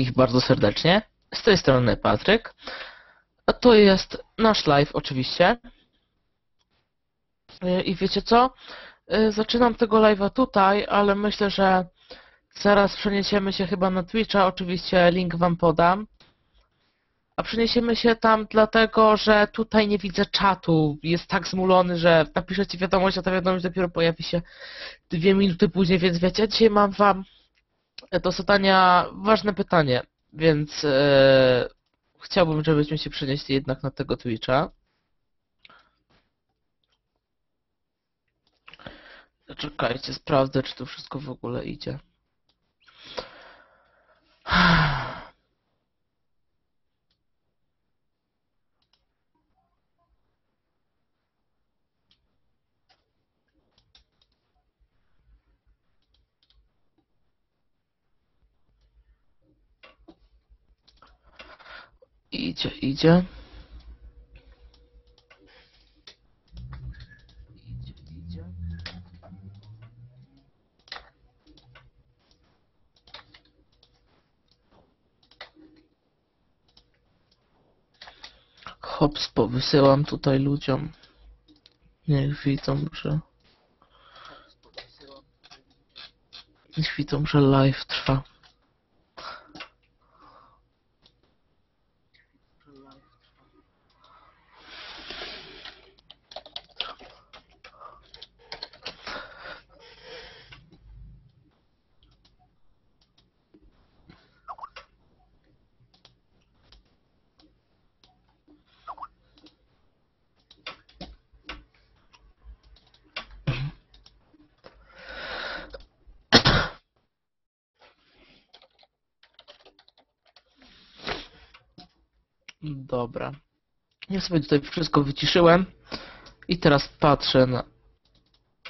wszystkich bardzo serdecznie. Z tej strony Patryk. A to jest nasz live oczywiście. Y, I wiecie co? Y, Zaczynam tego live'a tutaj, ale myślę, że zaraz przeniesiemy się chyba na Twitcha. Oczywiście link wam podam. A przeniesiemy się tam dlatego, że tutaj nie widzę czatu. Jest tak zmulony, że napiszecie wiadomość, a ta wiadomość dopiero pojawi się dwie minuty później, więc wiecie, dzisiaj mam wam do zadania ważne pytanie, więc e, chciałbym, żebyśmy się przenieśli jednak na tego Twitcha. Czekajcie, sprawdzę, czy to wszystko w ogóle idzie. Idzie, idzie. Hops, powysyłam tutaj ludziom. Niech widzą, że... Niech widzą, że live trwa. Dobra. Ja sobie tutaj wszystko wyciszyłem. I teraz patrzę na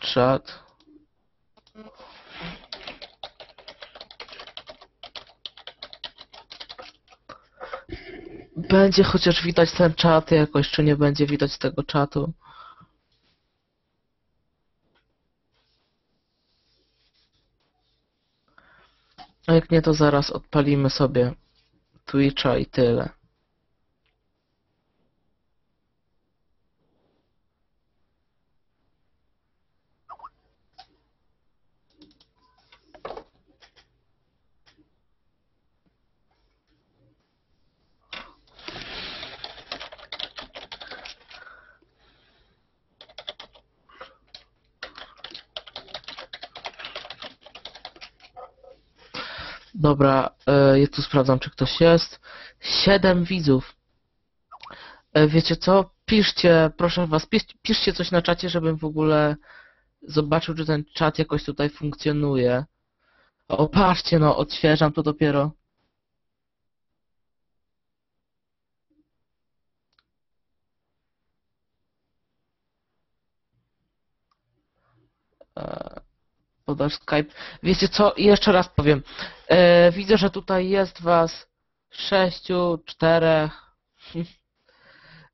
czat. Będzie chociaż widać ten czat, jakoś czy nie będzie widać tego czatu. A jak nie, to zaraz odpalimy sobie Twitcha i tyle. Dobra, e, ja tu sprawdzam, czy ktoś jest. Siedem widzów. E, wiecie co? Piszcie, proszę was, pisz, piszcie coś na czacie, żebym w ogóle zobaczył, czy ten czat jakoś tutaj funkcjonuje. O, patrzcie, no, odświeżam to dopiero. Podasz Skype. Wiecie co? Jeszcze raz powiem. E, widzę, że tutaj jest was sześciu, czterech.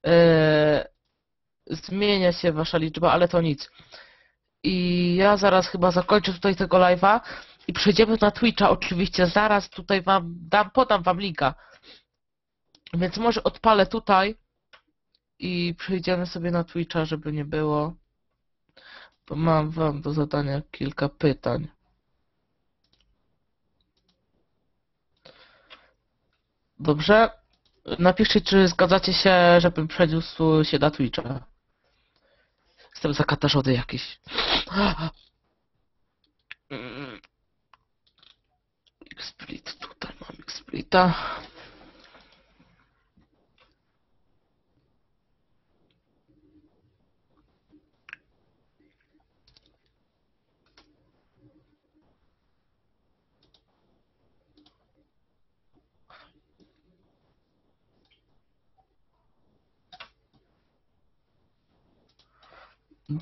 E, zmienia się wasza liczba, ale to nic. I ja zaraz chyba zakończę tutaj tego live'a i przejdziemy na Twitcha. Oczywiście zaraz tutaj wam dam, podam wam linka. Więc może odpalę tutaj i przejdziemy sobie na Twitcha, żeby nie było. Mam wam do zadania kilka pytań. Dobrze? Napiszcie, czy zgadzacie się, żebym przeniósł się na Twitcha. Jestem zakatarzony jakiś. Split, tutaj mam Splita.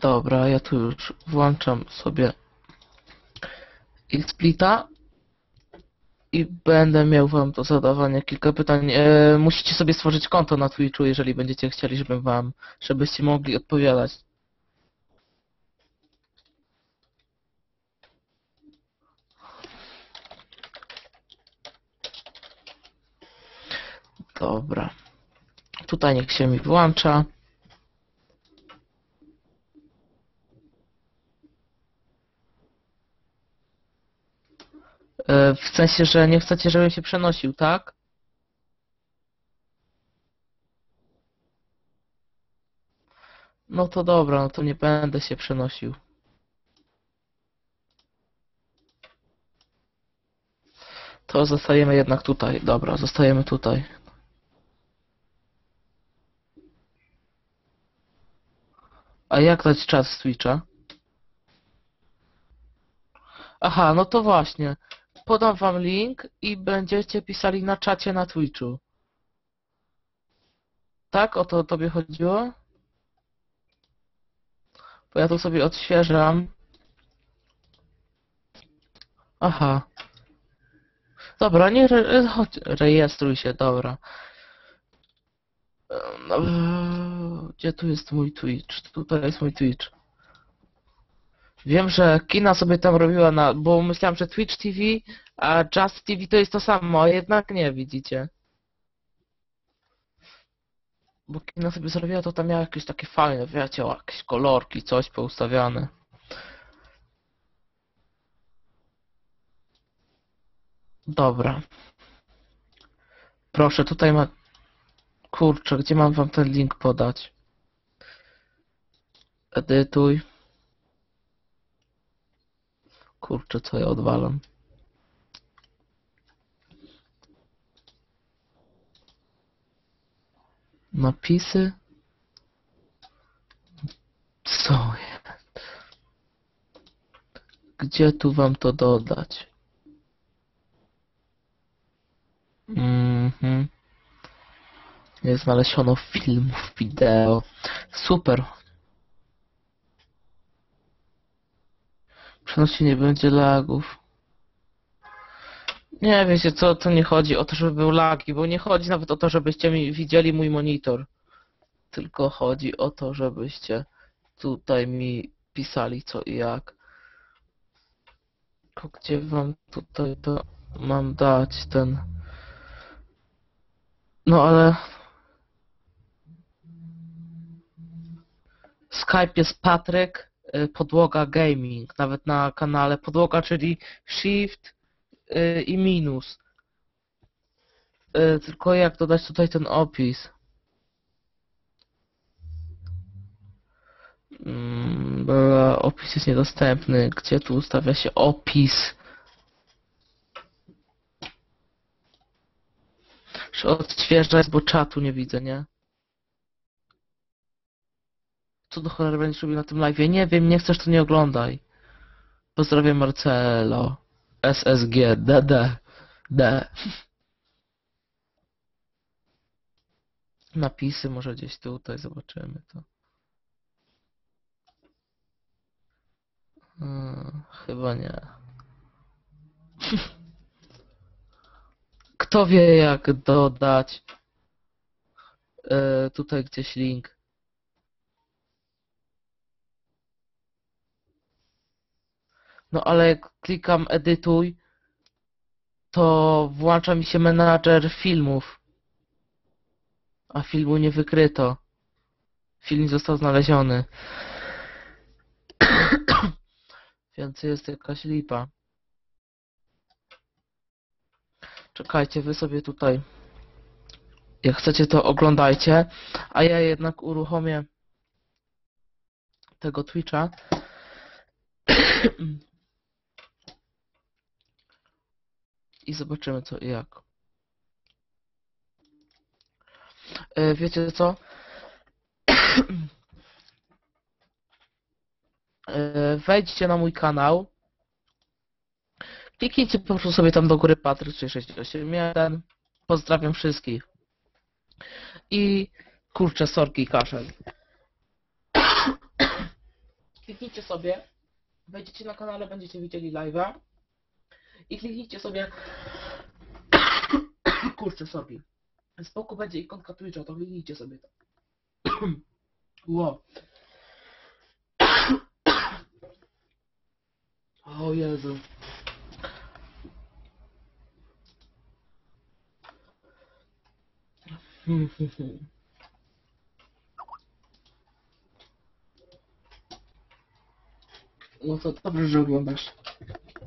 Dobra, ja tu już włączam sobie Xsplita i będę miał wam do zadawania kilka pytań. E, musicie sobie stworzyć konto na Twitchu, jeżeli będziecie chcieli, żebym wam, żebyście mogli odpowiadać. Dobra. Tutaj niech się mi włącza. W sensie, że nie chcecie, żebym się przenosił, tak? No to dobra, no to nie będę się przenosił. To zostajemy jednak tutaj. Dobra, zostajemy tutaj. A jak dać czas z Twitcha? Aha, no to właśnie. Podam wam link i będziecie pisali na czacie na Twitchu. Tak? O to tobie chodziło? Bo ja tu sobie odświeżam. Aha. Dobra, nie re, chodź, rejestruj się, dobra. Eee, Gdzie tu jest mój Twitch? Tutaj jest mój Twitch. Wiem, że Kina sobie tam robiła na... bo myślałem, że Twitch TV, a Just TV to jest to samo, a jednak nie, widzicie. Bo Kina sobie zrobiła, to tam miała jakieś takie fajne, wiecie, jakieś kolorki, coś poustawiane. Dobra. Proszę, tutaj ma... Kurczę, gdzie mam wam ten link podać? Edytuj. Kurczę, co ja odwalam. Napisy? Co jest? Gdzie tu wam to dodać? Mhm. Nie znaleziono filmów, wideo. Super. Przenosi nie będzie lagów. Nie, wiecie co, to nie chodzi o to, żeby był lagi, bo nie chodzi nawet o to, żebyście mi widzieli mój monitor. Tylko chodzi o to, żebyście tutaj mi pisali co i jak. Tylko gdzie wam tutaj to mam dać ten... No ale... Skype jest Patryk, podłoga gaming, nawet na kanale podłoga, czyli shift y, i minus. Y, Tylko jak dodać tutaj ten opis? Mm, opis jest niedostępny. Gdzie tu ustawia się opis? Czy odświeżać, bo czatu nie widzę, nie? Co do cholery będziesz robił na tym live? Nie wiem, nie chcesz, to nie oglądaj. Pozdrawiam Marcelo. SSG, DD, D. Napisy może gdzieś tutaj, zobaczymy to. Hmm, chyba nie. Kto wie jak dodać e, tutaj gdzieś link. No ale jak klikam edytuj, to włącza mi się menadżer filmów. A filmu nie wykryto. Film został znaleziony. Więc jest jakaś lipa. Czekajcie, wy sobie tutaj. Jak chcecie, to oglądajcie. A ja jednak uruchomię tego Twitcha. I zobaczymy co i jak. E, Wiecie co? E, Wejdźcie na mój kanał. Kliknijcie po prostu sobie tam do góry Patryk 3681. Pozdrawiam wszystkich. I kurczę, sorki, kaszel. Kliknijcie sobie. Wejdziecie na kanale, będziecie widzieli live'a. I kliknijcie sobie. Kurczę, sorki. Z boku będzie ikonka Twitcha, to kliknijcie sobie to. Ło. O Jezu. No to dobrze, że oglądasz.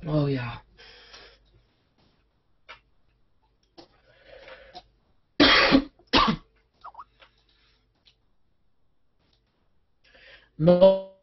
O ja. No,